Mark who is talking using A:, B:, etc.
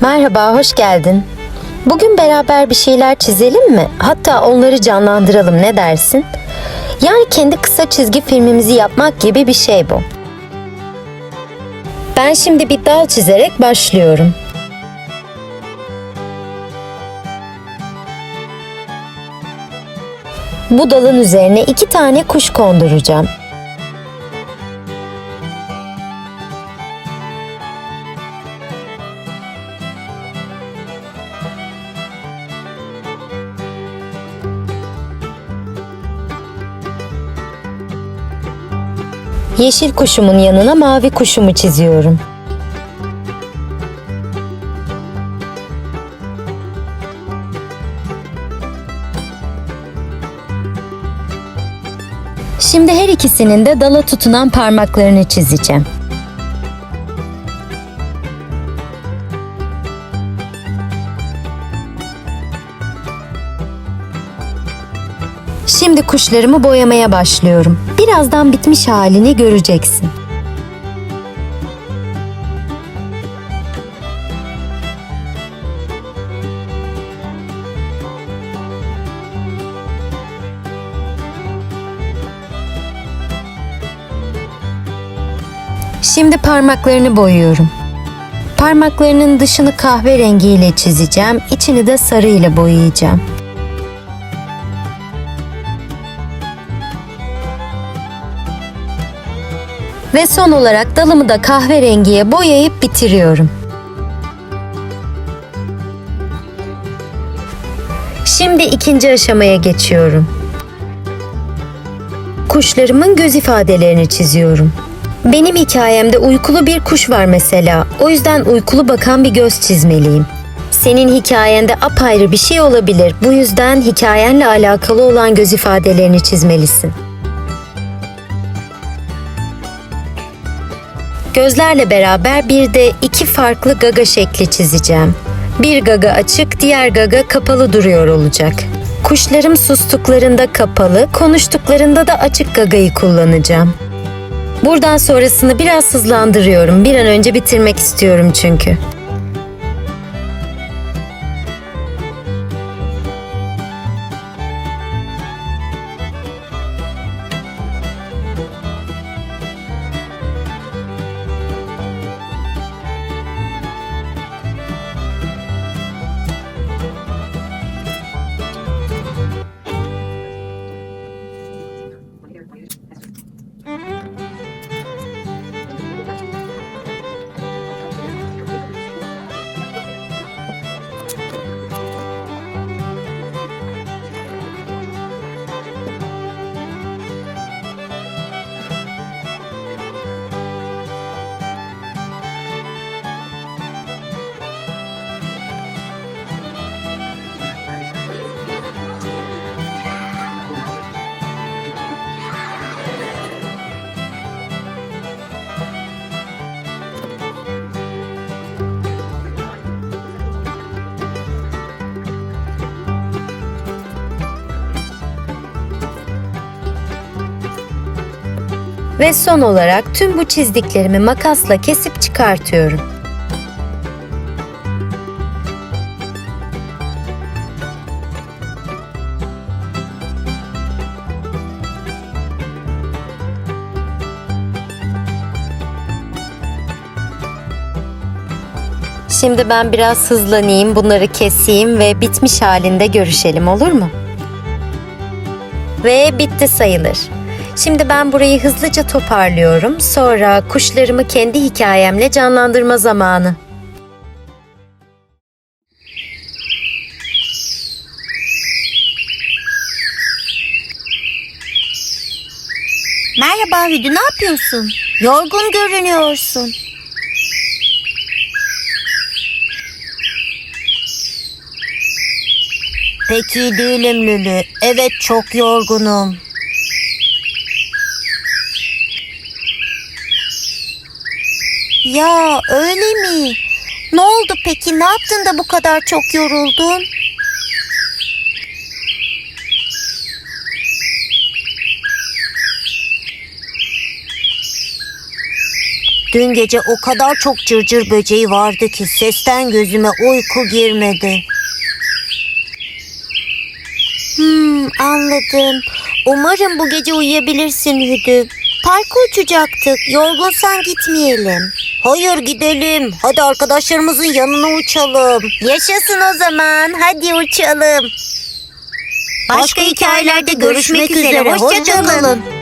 A: Merhaba, hoş geldin. Bugün beraber bir şeyler çizelim mi? Hatta onları canlandıralım, ne dersin? Yani kendi kısa çizgi filmimizi yapmak gibi bir şey bu. Ben şimdi bir dal çizerek başlıyorum. Bu dalın üzerine iki tane kuş konduracağım. Yeşil kuşumun yanına mavi kuşumu çiziyorum. Şimdi her ikisinin de dala tutunan parmaklarını çizeceğim. Şimdi kuşlarımı boyamaya başlıyorum. Birazdan bitmiş halini göreceksin. Şimdi parmaklarını boyuyorum. Parmaklarının dışını kahverengiyle çizeceğim, içini de sarı ile boyayacağım. Ve son olarak dalımı da kahverengiye boyayıp bitiriyorum. Şimdi ikinci aşamaya geçiyorum. Kuşlarımın göz ifadelerini çiziyorum. Benim hikayemde uykulu bir kuş var mesela. O yüzden uykulu bakan bir göz çizmeliyim. Senin hikayende apayrı bir şey olabilir. Bu yüzden hikayenle alakalı olan göz ifadelerini çizmelisin. Gözlerle beraber bir de iki farklı gaga şekli çizeceğim. Bir gaga açık, diğer gaga kapalı duruyor olacak. Kuşlarım sustuklarında kapalı, konuştuklarında da açık gagayı kullanacağım. Buradan sonrasını biraz hızlandırıyorum. Bir an önce bitirmek istiyorum çünkü. Ve son olarak tüm bu çizdiklerimi makasla kesip çıkartıyorum. Şimdi ben biraz hızlanayım, bunları keseyim ve bitmiş halinde görüşelim olur mu? Ve bitti sayılır. Şimdi ben burayı hızlıca toparlıyorum. Sonra kuşlarımı kendi hikayemle canlandırma zamanı.
B: Merhaba Hüdü ne yapıyorsun? Yorgun görünüyorsun. Pek iyi değilim Lülü. Evet çok yorgunum. Ya öyle mi? Ne oldu peki? Ne yaptın da bu kadar çok yoruldun? Dün gece o kadar çok cırcır böceği vardı ki sesten gözüme uyku girmedi. Hmm, anladım. Umarım bu gece uyuyabilirsin Hüdü. Parka uçacaktık. Yorgunsan gitmeyelim. Hayır gidelim. Hadi arkadaşlarımızın yanına uçalım. Yaşasın o zaman. Hadi uçalım. Başka hikayelerde görüşmek üzere. Hoşçakalın.